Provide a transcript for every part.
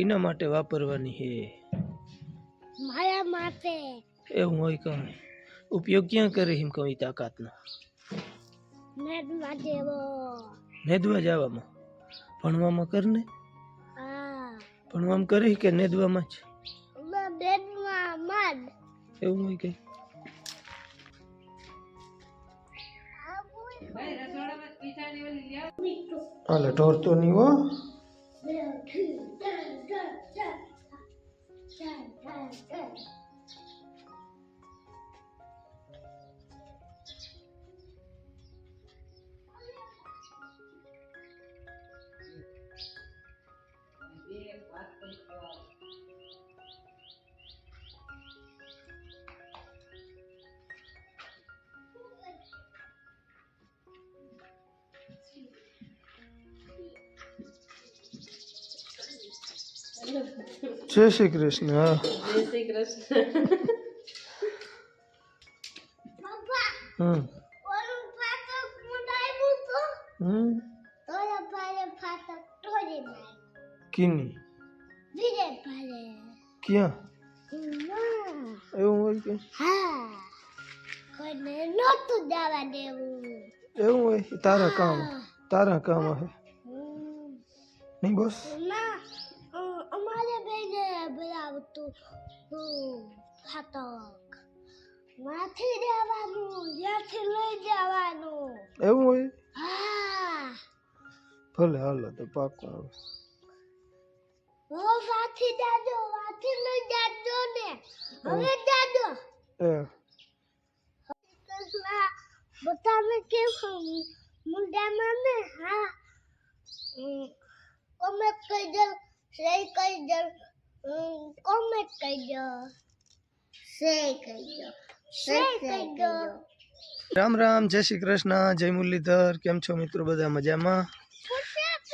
કિના માટે વાપરવાની હે? મારા માટે. એવું હોય કહું ઉપયોગ ક્યાં કરે એમ કહું તાકાતનો? મેદવા જેવો. નેદવા જવામાં ભણવામાં કરને હા. ભણવામાં કરે કે નેદવામાં જ? માર એવું હોય કે? હાલે ઢોર તો નહીં હો. જય શ્રી કૃષ્ણ હા પપ્પા હમ ઓલું ફાટક મુડાયું તો હમ તોય ભારે ફાટક તોડી નાખ્યું કીની બીજે ભારે ક્યાં એવું હોય કે હા કોઈને નહોતું જવા દેવું એવું હોય તારા કામ તારા કામ હે હમ. નહીં બોસ ના બેને બોલાવતું ફાટક માથી દેવાનું જ્યાંથી લઈ જવાનું. એવું હોય? હા. ભલે હાલો તો પાકું હવે વાથી જાજો વાથી લઈ જાજો ને. હવે દાદો. બતાવે કેવું મુંડામાં ને હા. અમે કઈ જલ કરજો કઈ કરજો કોમેન્ટ કરજો શેર રામ રામ, જય શ્રી કૃષ્ણ, જય મુરલીધર, કેમ છો મિત્રો બધા મજામાં?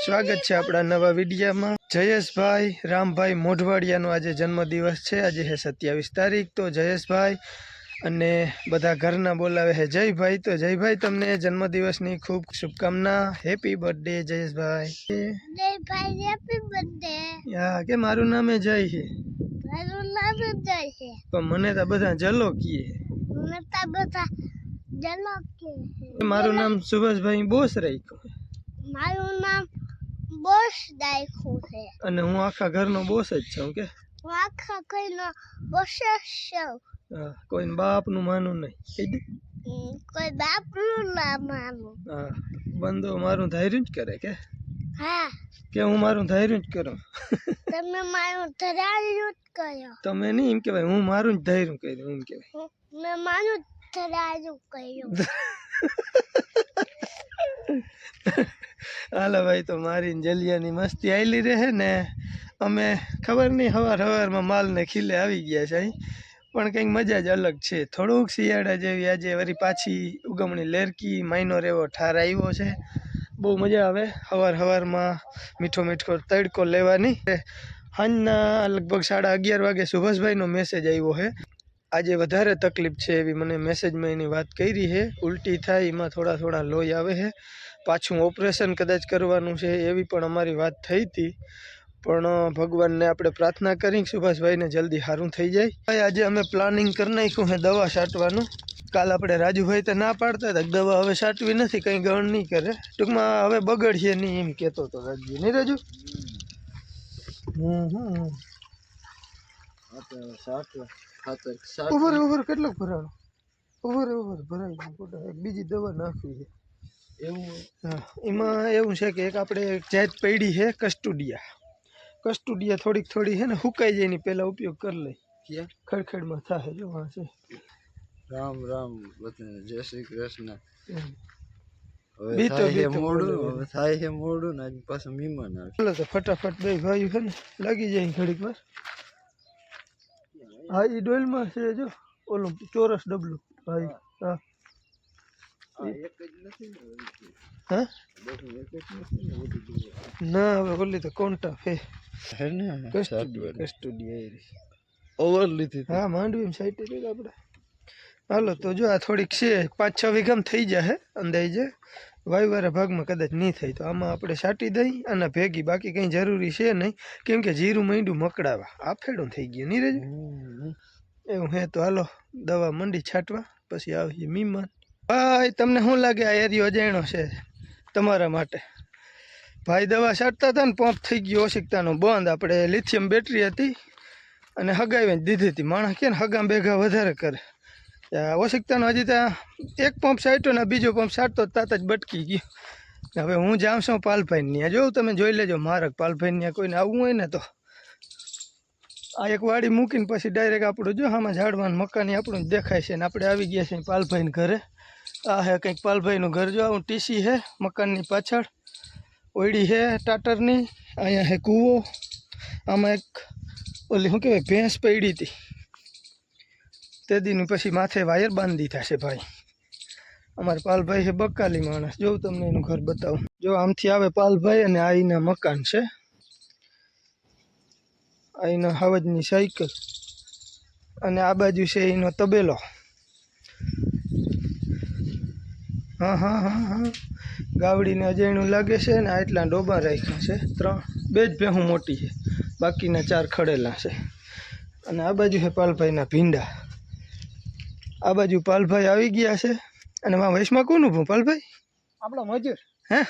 સ્વાગત છે આપણા નવા વિડીયામાં. જયેશભાઈ, રામભાઈ મોઢવાડિયાનો આજે જન્મદિવસ છે, આજે છે સત્યાવીસ તારીખ, તો જયેશભાઈ અને બધા ઘરના બોલાવે છે. જયભાઈ તો જયભાઈ તમને જન્મદિવસની ખૂબ શુભકામના. હેપી બર્થડે જયેશભાઈ જય હેપી બર્થડે યા કે મારું નામે જય છે? મારું નામ જય છે. પણ મને તો બધા જલો કીએ. મને તો બધા જલો કે મારું નામ સુભાષભાઈ બોસ રાખ્યું મારું નામ બોસ દાખ્યું છે. અને હું આખા ઘરનો બોસ જ છું કે? હું આખા ઘરનો બોસ જ છું. હા કોઈને બાપનું માનું નહીં. કહી દે? કોઈ બાપનું ના માનું હા બંદો મારું ધૈર્ય જ કરે કે? હા. કે હું મારું ધૈર્ય જ કરું? તમે મારું ધરાયું જ કર્યો. તમે નહીં એમ કહેવાય હું મારું જ ધૈર્ય કર્યું એમ કહેવાય. મેં મારું ધરાયું કર્યું. હાલો ભાઈ તો મારી ને જલિયાની મસ્તી આવેલી રહે ને અમે ખબર નહીં હવાર હવારમાં માલને ખીલે આવી ગયા છે અહીં. પણ કંઈક મજા જ અલગ છે. થોડુંક શિયાળા જેવી આજે વળી પાછી ઉગમણી લેરકી માઇનોર એવો ઠાર આવ્યો છે. બહુ મજા આવે. હવાર હવારમાં મીઠો મીઠો તડકો લેવાની. સાંજના લગભગ સાડા અગિયાર વાગે સુભાષભાઈનો મેસેજ આવ્યો છે. આજે વધારે તકલીફ છે એવી મને મેસેજમાં એની વાત કરી છે. ઉલટી થાય, એમાં થોડા થોડા લોહી આવે છે. પાછું ઓપરેશન કદાચ કરવાનું છે એવી પણ અમારી વાત થઈ હતી. પણ ભગવાનને આપણે પ્રાર્થના કરી સુભાષભાઈને જલ્દી સારું થઈ જાય. આજે અમે પ્લાનિંગ કરી નાખ્યું છે દવા છાંટવાનું. કાલ આપણે રાજુભાઈ તો ના પાડતા હતા દવા હવે છાંટવી નથી કંઈ ગણ નહીં કરે. ટૂંકમાં હવે બગડશે નહીં એમ કહેતો હતો રાજુ નહીં રાજુ? ઉભર ઉભર કેટલો ભરાણો? ઉભર ઉભર એક બીજી દવા નાખવી છે. એવું? એમાં એવું છે કે એક આપણે એક જાત પડી છે કસ્ટુડિયા. કસ્ટુડિયા થોડીક થોડી છે ને સુકાઈ જાય ને પહેલાં ઉપયોગ કરી લઈ. ખડખડમાં થાય જો છે. રામ રામ જય શ્રી કૃષ્ણ. હવે થાય છે મોડું હવે થાય છે મોડું ને આજે પાછું મહેમાન આવે. ચાલો તો ફટાફટ બે ભાઈ છે ને લાગી જાય ઘડીક વાર. હા એ ડોલમાં છે જો ઓલું ચોરસ ડબલું. ભાઈ હા. હા ના હવે ઓલી તો કોન્ટા ફે. ઓવર લીધી હા માંડવી સાઈડ લીધા આપણે હાલો તો જો આ થોડીક છે પાંચ છ વીઘામ થઈ જાય અંદાજે. વાયવાળા ભાગમાં કદાચ નહીં થાય તો આમાં આપણે છાંટી દઈ અને ભેગી. બાકી કંઈ જરૂરી છે નહીં. કેમ કે જીરું માંડ્યું મકડાવા. આફેડું થઈ ગયું નહીં રેજ? એવું હે તો હાલો દવા મંડી છાંટવા પછી આવીએ મીમાન. ભાઈ તમને શું લાગે? આ એરિયો અજાણ્યો છે તમારા માટે. ભાઈ દવા છાંટતા હતા ને પંપ થઈ ગયો ઓશિકતાનો, બંધ. આપણે લિથિયમ બેટરી હતી અને હગાવીને દીધી હતી. માણસ કે ને હગામ ભેગા વધારે કરે. ઓશિકતાનો હજી ત્યાં એક પંપ છાંટ્યો ને બીજો પંપ છાંટતો તાતા જ બટકી ગયો. હવે હું જાઉં છું પાલભાઈ ત્યાં જોઉં તમે જોઈ લેજો મારક પાલભાઈ ત્યાં કોઈને આવવું હોય ને તો. આ એક વાડી મૂકીને પછી ડાયરેક્ટ આપણું જો આમાં ઝાડવાનું મકાન આપણું જ દેખાય છે ને આપણે આવી ગયા છીએ પાલભાઈને ઘરે. આ હે કંઈક પાલભાઈનું ઘર જો, આવું ટીસી હે, મકાનની પાછળ. ઓયડી હે ટાટરની, અહીંયા હે કૂવો. આમાં એક ઓલી શું કહેવાય, ભેંસ પડી હતી. તે દીનું પછી માથે વાયર બાંધી છે ભાઈ. અમારે પાલભાઈ છે બકાલી માણસ. જોઉં તમને એનું ઘર બતાવું. જો આમથી આવે પાલભાઈ અને આઈના મકાન છે. આઈના હવજની સાયકલ. અને આ બાજુ છે એનો તબેલો. હા હા હા હા. ગાવડીને અજયણું લાગે છે ને આટલા ડોબા રાખ્યા છે. ત્રણ. બે જ ભેહું મોટી છે. બાકીના ચાર ખડેલા છે. અને આ બાજુ છે પાલભાઈના ભીંડા. આ બાજુ પાલભાઈ આવી ગયા છે. અને માં વૈશમાં કોનું ભૂ પાલભાઈ? આપણો મજૂર. હે?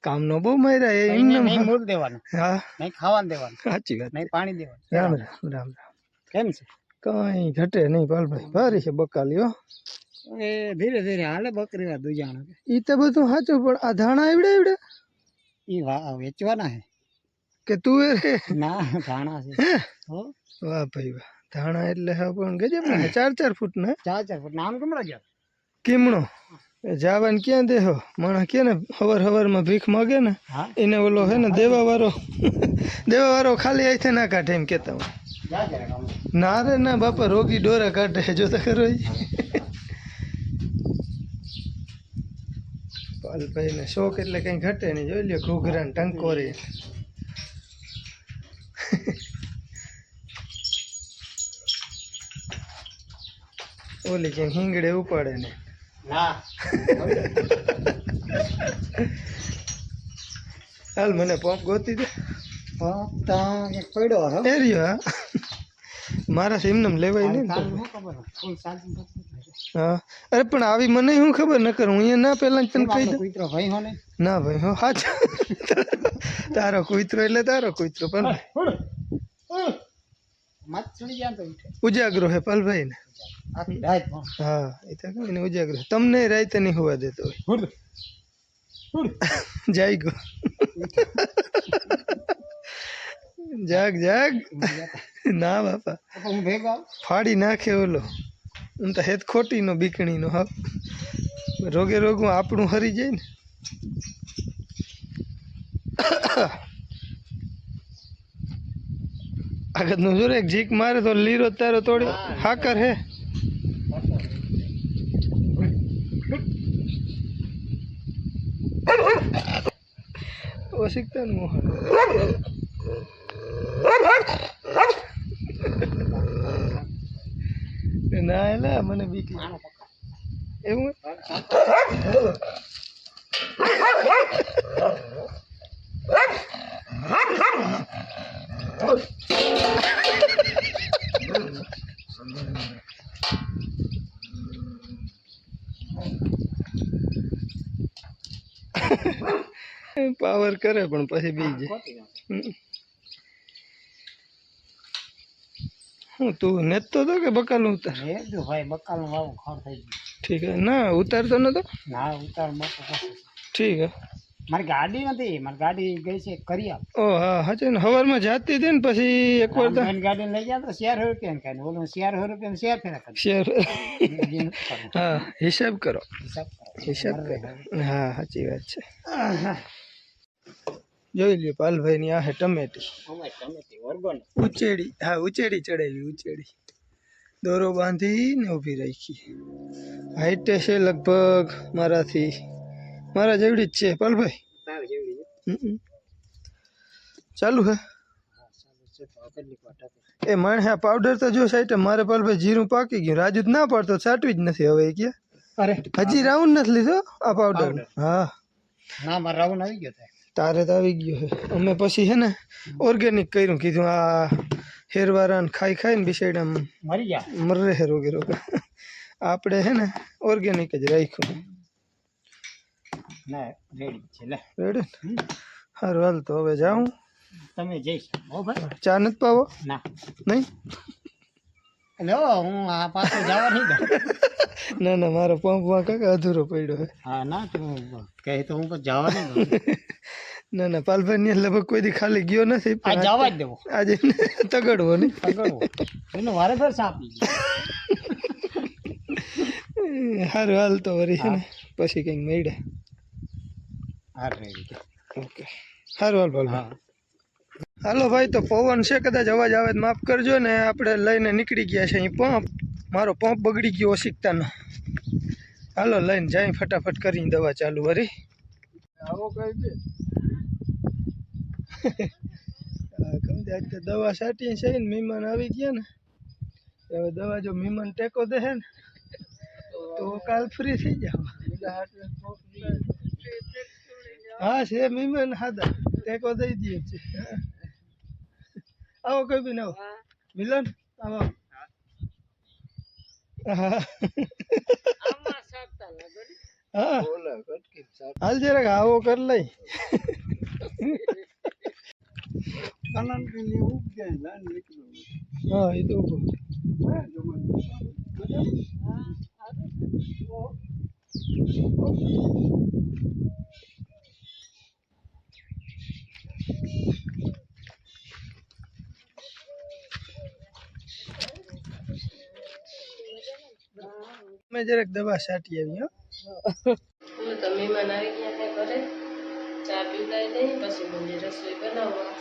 કામનો બહુ માર્યા એ એમને નહીં મૂળ દેવાનું. હા. નહીં ખાવાનું દેવાનું. સાચી વાત. નહીં પાણી દેવાનું. રામ રામ રામ રામ. કેમ છે? કઈ ઘટે નહીં પાલભાઈ. ભારી છે બકાલીઓ એ ધીરે ધીરે હાલે બકરી વા દુજાણા ઈ તો બધું સાચું પણ આ ધાણા આવડે આવડે ઈ વા વેચવાના હે કે તું એ? ના ધાણા છે. હો? વાહ ભાઈ વાહ. ધાણા એટલે હા પણ ગજબ ને ચાર ચાર ફૂટ ને? ચાર ચાર ફૂટ. નામ કેમ ગયા? કીમણો. જાવાને ક્યાં દેહો માણસ કે ને હવાર હવારમાં ભીખ માગે ને? એને ઓલો હે ને દેવા વાળો દેવા વાળો ખાલી આઈથે ના કાઢે એમ કેતા હું ના રે ના બાપા રોગી ડોરા કાઢે જોતા ખરો ઈ. શોખ એટલે કઈ ઘટે નહીં. જોઈ લ્યો ઘૂઘરા ને ટંકોરી. ઓલી ક્યાંક હિંગડે ઉપાડે ને. હાલ મને પંપ ગોતી દે. પોપ તો પડ્યો હો. હા. મારા એમને લેવાય નહીં હા. અરે પણ આવી મને શું ખબર? ન કરું અહીંયા ના પહેલા તને કહી દઉં. ભાઈ હો ને. ભાઈ હો હાચ તારો કુતરો એટલે તારો કુતરો પણ ગયા ઉજાગરો હે પલભાઈ ને. હા એ તો કહું ને ઉજાગરો તમને રાતે નહીં હોવા દેતો હોય. હુડ. હુડ. જાગ જાગ. ના બાપા. હું ભેગો ફાડી નાખે ઓલો. હું તો હેત ખોટીનો બીકણીનો હા. રોગે રોગું આપણું હરી જાય ને. આગળનું નું રે એક જીક મારે તો લીરો તારો તોડ્યો હાકર હે. ઓશિકતા મોહન. ના એલા મને બીક એવું પાવર કરે પણ પછી બી જાય ખોટી વાત. હમ. હું તું નેતો તો કે બકાલું ઉતાર? કીધું ભાઈ બકાલનું વાવું ખડ થઈ ગયું. ઠીક હે. ના ઉતારતો નતો? ના ઉતાર મત ઠીક હે. મારી ગાડી નથી મારી ગાડી ગઈ છે કરી આપ ઓ હા હા ને. સવારમાં જાતી હતી ને પછી એકવાર તો રામધન ગાડી લઈ ગયા તો શેર રૂપિયા કાંઈ. ઓલું શેર રૂપિયા શેર ફેરા કરી. શેર હા હિસાબ કરો. હિસાબ કરો. હિસાબ કરો. હા સાચી વાત છે. જોઈ લ્યો પાલભાઈ આ હે ટમેટી ઉચેડી હા ઉચેડી ચડાવી ઉચેડી દોરો બાંધી ને ઊભી રાખી. હાઈટે છે લગભગ મારાથી મારા જેવડી જ છે પાલભાઈ. ચાલુ હે. એ મણ હા પાવડર તો જો સાઈટે મારે પાલભાઈ જીરું પાકી ગયું. રાજુ ના પાડતો સાટવી જ નથી હવે કે અરે હજી રાઉન્ડ નથી લીધો આ પાવડર. હા. ના મારા રાઉન્ડ આવી ગયો તારે તો આવી ગયો છે. અમે પછી છે ને ઓર્ગેનિક કર્યું. કીધું આ હેરવારા ખાઈ ખાઈને બિસાઈડ આમ મરી ગયા? મરે હે રોગે રોગે. આપણે છે ને ઓર્ગેનિક જ રાખ્યું. ના રેડી સારું હાલ તો હવે જાઉં. તમે જઈ શકો ચા નથી પાવો? ના. નહીં? એટલે હો આ પાછો જવા નહીં દઉં. ના ના મારો પંપમાં કાકા અધૂરો પડ્યો છે. હા ના તું કહે તો હું પણ જવા નહીં ના ના પાલભાઈ લગભગ કોઈ દી ખાલી ગયો નથી આ જવા જ દેવો. આજે તગડવો નહીં. તગડવો. એનો વારે ફેર સાપી સારું હાલ તો વળી છે ને પછી કંઈક મળે હા ઓકે સારું હાલ પાલભાઈ. હા. હાલો ભાઈ તો પવન છે કદાચ અવાજ આવે તો માફ કરજો ને આપણે લઈને નીકળી ગયા છે અહીં પંપ. મારો પંપ બગડી ગયો ઓશિકતાનો. હાલો લઈને જાય ફટાફટ કરીને દવા ચાલુ વરી આવો કહી દે. દવા છાંટી છે ને મહેમાન આવી ગયા ને. હવે દવા જો મહેમાન ટેકો દે ને તો કાલ ફ્રી થઈ જાવ હા છે મહેમાન હાદા. ટેકો દઈ દઈએ છીએ. આવો કોઈ બી આવો મિલન આવો હા હા બોલે કટકી સાપ હાલ જરાક આવો કર લઈ કાનન કે ની ઉગ જાય લાન હા એ તો. હા મેં જરાક દવા છાંટી આવી, હો. તો મહેમાન આવી ગયા ત્યાં ઘરે? ચા પીવડાવી દઈ પછી મને રસોઈ બનાવવા.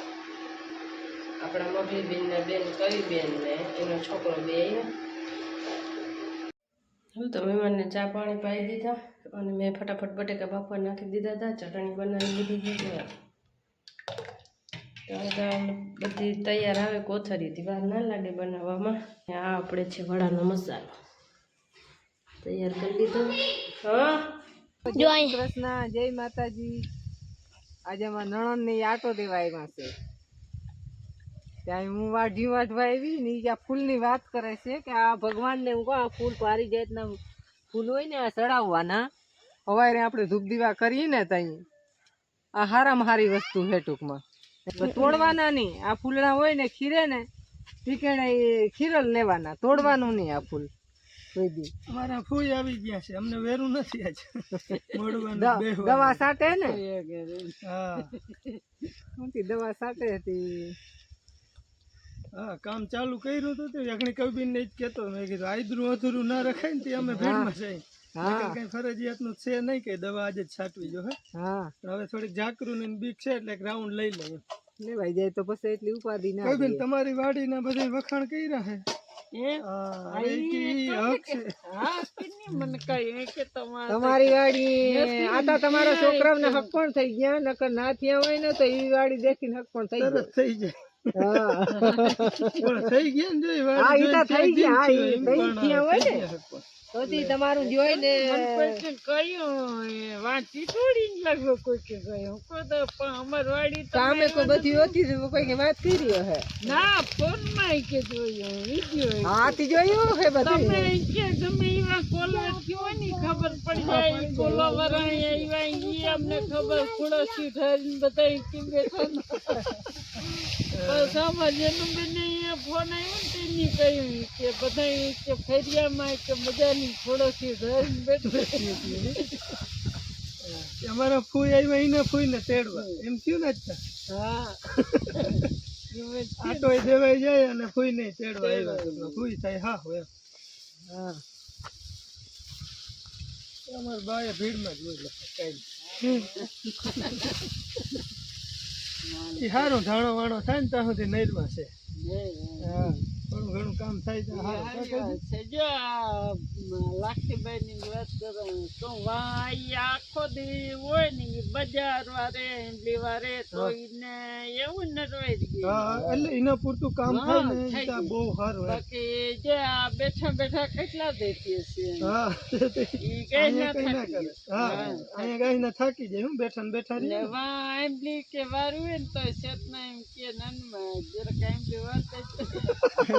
આપણા મગલી બેન ને બેન કઈ બેન ને? એનો છોકરો બે હું તો મહેમાનને ચા પાણી પાઈ દીધા અને મેં ફટાફટ બટેકા બાફવા નાખી દીધા હતા, ચટણી બનાવી દીધી છે તો હવે તો બધી તૈયાર આવે કોથરીથી વાર ના લાગે બનાવવામાં. આ આપણે છે વડાનો મસાલો. તૈયાર કરી લીધો હા? કૃષ્ણ જય માતાજી. આજે અમારા નણંદ ને આટો દેવા આવ્યા છે. ત્યાં હું વાઢી વાઢવા આવી ને આ ફૂલની વાત કરે છે કે આ ભગવાનને હું કહું આ ફૂલ પારી જાતના ફૂલ હોય ને આ ચડાવવાના. હવારે આપણે ધૂપ દીવા કરીએ ને ત્યાં આ હારામાં હારી વસ્તુ છે ટૂંકમાં. તોડવાના નહીં. આ ફૂલડા હોય ને ખીરે ને ટીકેણે એ ખીરલ લેવાના. તોડવાનું નહીં આ ફૂલ. કોઈ દી. અમારા ફૂઈ આવી ગયા છે. અમને વેરું નથી આજ. મોડવાનું દવા સાટે ને? હા. દવા સાટે હતી. હા કામ ચાલુ કર્યું હતું તે કવિબેન ને જ કેતો મેં કીધું આદરું અધૂરું ના રખાય ને તે અમે ભીડમાં જઈ હા. કઈ ફરજિયાતનું છે નહીં કે દવા આજે જ છાંટવી જો હે. હા. હવે થોડીક ઝાકરું ને બીક છે એટલે રાઉન્ડ લઈ લઈએ. લેવાઈ જાય તો પછી એટલી ઉપાધિ ના તમારી વાડી તમારી વાડીના બધા વખાણ કર્યા હા? તમારી વાડી આતા તમારા છોકરાઓને હક પણ થઈ ગયા નકર ના થયા હોય ને તો એ વાડી દેખીને હક પણ થઈ ગયો થઈ જાય. થઈ ગયા ને જો ઈ હા, વાડી ઈ તો જોઈને થઈ ગયા, થયા હા, ઈ એમ થઈ પણ ગયા હોય થઈ ને. ગયા હક પણ. તો તી તમારું જોઈને કામે કોઈ બધી હોતી છે કોઈ કે વાત કરી હે ના ફોનમાં કે જોયું વીડિયો હા તી જોયું હે બધું. તમે કે ગમે એવા કોલર થયો ને ખબર પડી જાય કોલો વરાય આવ્યા ઈ અમને ખબર ખુડસી ઠરીને બધા કે બેઠા બસ આમાં જેનું બેને અહીંયા ફોન આવ્યો ને તેની કહ્યું કે બધા કે ફેરિયામાં કે બેઠા અમારા ફૂઈ આવ્યા એને ફૂઈને તેડવા. એમ થયું ને જ હા આટો દેવાઈ જાય અને ફૂઈ નહીં તેડવા આવ્યા. ફૂઈ થાય હા હોય. હા. અમારા બાએ ભીડમાં જ હોય કઈ સારું ધાણો વાણો થાય ને ત્યાં સુધી નૈરમાં છે. હા. થોડું ઘણું કામ થાય તો છે? લાખીભાઈ ની વાત કરો તો વાય આખો દી હોય ને બજાર વારે ઇમલી વારે તો એને એવું ન રોઈ એટલે એના પૂરતું કામ થાય ને બહુ સારું. બાકી જે આ બેઠા બેઠા કેટલા દેખીએ છીએ હા કઈ અહીંયા ના થાકી હા અહીંયા કઈ ના થાકી જાય હું બેઠા ને બેઠા ને રહીએ વા એમલી કે વારું ને તો શેતના એમ કે નાનમાં જરાક એમલી વાત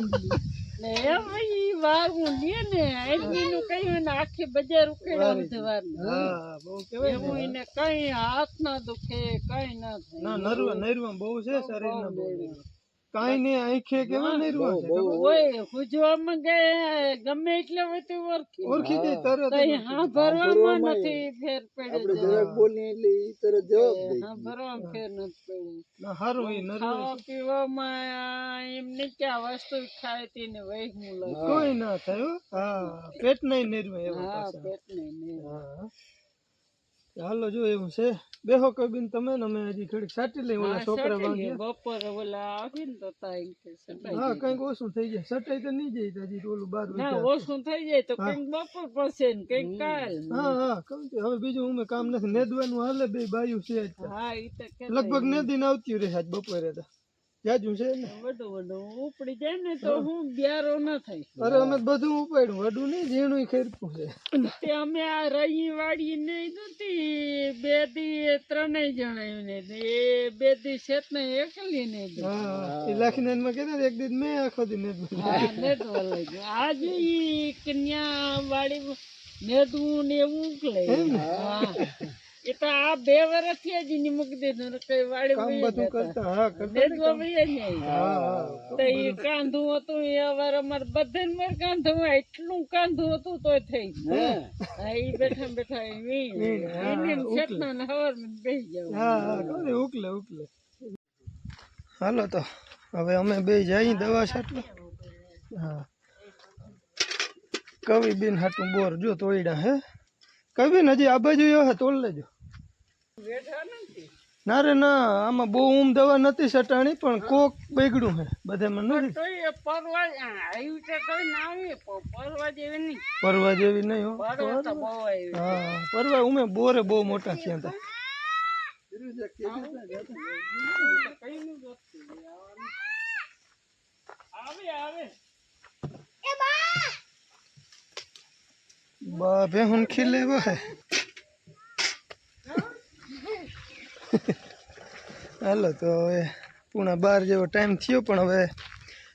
કઈ આખી બજાર ઉકેડાવી દેવાનું બહુ કેવાય એવું એને કઈ હાથ ના દુખે કઈ ના થાય. ના નરવા નરવા બહુ છે શરીર કાઈ નહીં આંખે કેવા નરવા છે ઓય ખુજવામાં ગયા ગમે એટલે હોય તો ઓળખી ઓળખી જાય તરત કઈ હા ભરવામાં નથી ફેર પડે જરાક બોલી એટલે ઈ તરત જવાબ દે હા ભરવામાં ફેર નથી પડે ના હારું ઈ નરવા ખાવા પીવામાં એમને ક્યાં વસ્તુ ખાય તેને વહેમું લાગે કોઈ ના થાય હા. પેટ નઈ નરવા એવું હા પેટ નઈ નહીં હા. હાલો જો એવું છે. બેહો કબીન તમે ને અમે હજી ઘડીક સાટી લઈ ઓલા છોકરા વાંગ્યા બપોર ઓલા આવી ને તો તા એમ કે સટાઈ હા કંઈક ઓછું થઈ જાય. સટાઈ તો નહીં જાય હજી ઓલું બાર ના ઓછું થઈ જાય તો કંઈક બપોર પછી ને કંઈક કાલ. હા હા કમ હવે બીજું અમે કામ નથી. નેદવાનું હાલે બે બાયું છે. હા ઈ તો લગભગ નેદીને આવતી રહે આજ બપોરે તો. જાજુ છે ને? ઉપડી જાય ને તો હું. બ્યારો ન થાય અરે અમે બધું ઉપાડ્યું વડું નહીં ઝીણું ખેરપું છે. તે અમે આ રહી વાળી નહીં દૂતી બે દી ત્રણેય જણા ને એ બે દી શેત ને એકલી ને હા હા એ લાખી માં કહેતા હતા, એક દિવસ મેં આખો દી નેદ આજ ઈ કન્યા વાળી નેદવું ને એવું ઉકલે હા. એ તો આ બે વર્ષથી જ એની મૂકી કઈ વાળી કામ બધું કરતા હા કરતા નેદવા હા હા તો એ કાંધું હતું એ વાર અમારે બધાને મારે કાંધું એટલું કાંધું હતું તોય થઈ હા? ઈ બેઠા બેઠા એ એને છેતના ને બેસી જાવ હા હા ઉકલે ઉકલે. હાલો તો હવે અમે બે જઈ દવા છાંટવા. હા. કવિ બેન હાટું બોર જો તોડ્યા હે? કવિ હજી આ બાજુ એવો હે તોલ લેજો. ના રે ના આમાં બહુ ઊમ દવા નથી સટાણી પણ કોક બગડ્યું હે બધામાં નથી પરવા છે તો જેવી નહીં. પરવા જેવી નહીં હો. પરવા તો બહુ આવી. હા પરવા ઉમે બોરે બહુ મોટા થયા હતા. આવે આવે. બા! ભેહુન ખીલે હે. હાલો તો હવે પૂણા બાર જેવો ટાઈમ થયો પણ હવે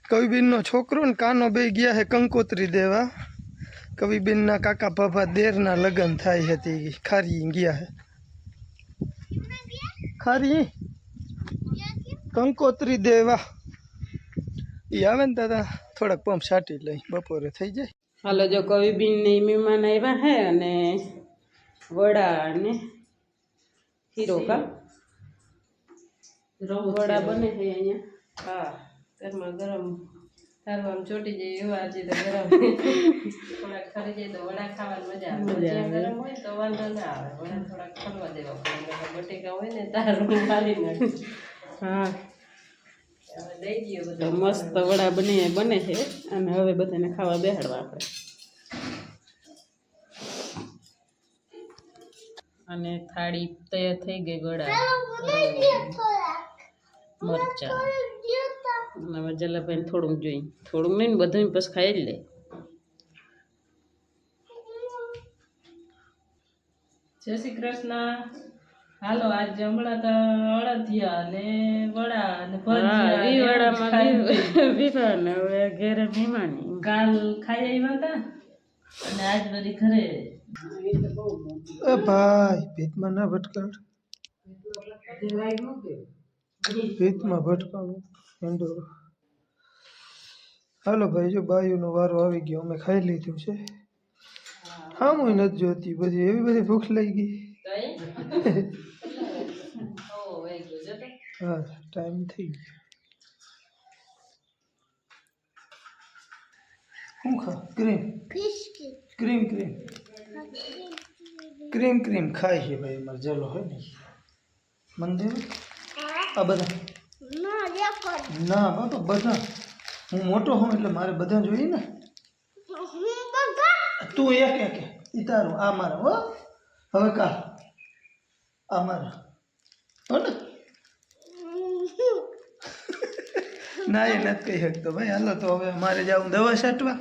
કવિબીનનો છોકરો ને કાનો બે ગયા હે કંકોત્રી દેવા. કવિબેનના કાકા ભાભા દેરના લગ્ન થાય હતી ખારી ગયા હે. ખારી? કંકોત્રી દેવા. એ આવે ને દાદા, થોડાક પંપ છાંટી લઈ, બપોરે થઈ જાય. હાલો જો કવિબીન ને મહેમાન આવ્યા હે અને વડા અને હીરો કા? વડા બને છે અહીંયા. હા ઘરમાં ગરમ તારવામાં ચોટી જાય એવા આજે તો ગરમ. થોડાક ખરી જાય તો વડા ખાવાની મજા આવે. ગરમ હોય તો વાંધો ના આવે. વડા થોડાક ખરવા દેવા પડે. બટેકા હોય ને તારું મારી નાખે. હા. મસ્ત વડા બની બને છે અને હવે બધાને ખાવા બેહાડવા આપણે. અને થાળી તૈયાર થઈ ગઈ વડા. મરચા. અને હવે જલાભાઈને થોડુંક જોઈ. થોડુંક નહીં ને બધું પછી ખાઈ જ લે. જય શ્રી કૃષ્ણ. હાલો આજ હમણાં તો અડધિયા ને વડા ને ભજીયા ને હવે ઘેરે મહેમાની. કાલ ખાઈ આવ્યા હતા? અને આજ બધી ઘરે. એ ભાઈ ભીતમાં ના ભટકાડ. ભીતમાં ભટકાણું હિંડોરો હાલો ભાઈ જો બાયુનો વારો આવી ગયો અમે ખાઈ લીધું છે. હા હું નથી જોતી બધી એવી બધી ભૂખ લઈ ગઈ હા ટાઈમ થઈ ગયો શું ખા cream cream cream cream cream ખાય છે ભાઈ મારે જલો હોય ને મંદિર આ બધા ના રેકોર્ડ ના બાપા બધા હું મોટો હોઉં એટલે મારે બધા જોઈએ ને? હું બધા તું એક એક. ઈ તારું આ મારો હો. હવે કા? આ મારો. હો ને? ના, એ નથી કહી શકતો ભાઈ. હાલો તો હવે મારે જાઉં દવા છાંટવા.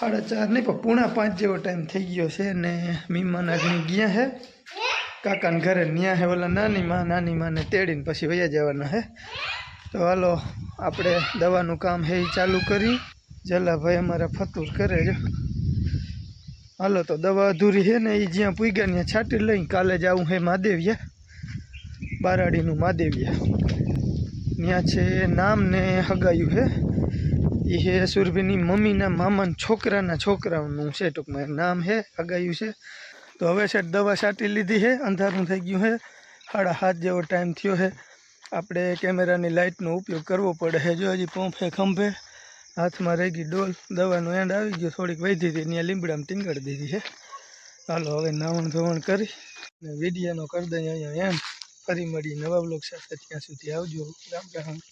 સાડા ચાર નહીં, પણ પૂણા પાંચ જેવો ટાઈમ થઈ ગયો છે ને મીમાન આગળ ગયા હે. કાકાને ઘરે ન્યા હે, ઓલા નાની માં, નાની માને તેડીને પછી વયા જવાના હે. તો હાલો, આપણે દવાનું કામ હે ચાલુ કરી. જલાભાઈ અમારા ફતુર કરે જો હાલો તો દવા અધૂરી છે ને એ જ્યાં પૂગ્યા ત્યાં છાંટી લઈને કાલે જવું હે મહાદેવિયા બારાડીનું મહાદેવિયા ત્યાં છે નામ ને હગાયું હે. એ હે સુરભીની મમ્મીના મામાના છોકરાના છોકરાનું છે, ટૂંકમાં નામ હે, હગાયું છે. તો હવે છે, દવા છાંટી લીધી છે અંધારું થઈ ગયું છે સાડા હાથ જેવો ટાઈમ થયો છે આપણે કેમેરાની લાઇટનો ઉપયોગ કરવો પડે છે જો હજી પંપે ખંભે. હાથમાં રહી ગઈ ડોલ. દવાનો એન્ડ આવી ગયો, થોડીક વધી હતી, ત્યાં લીમડામાં ટીંગડી દીધી છે ચાલો હવે નાવણ ધોવણ કરી ને વિડીયાનો કરી દઈએ અહીંયા એમ ફરી મળી નવા બ્લોગ સાથે ત્યાં સુધી આવજો. રામ રામ.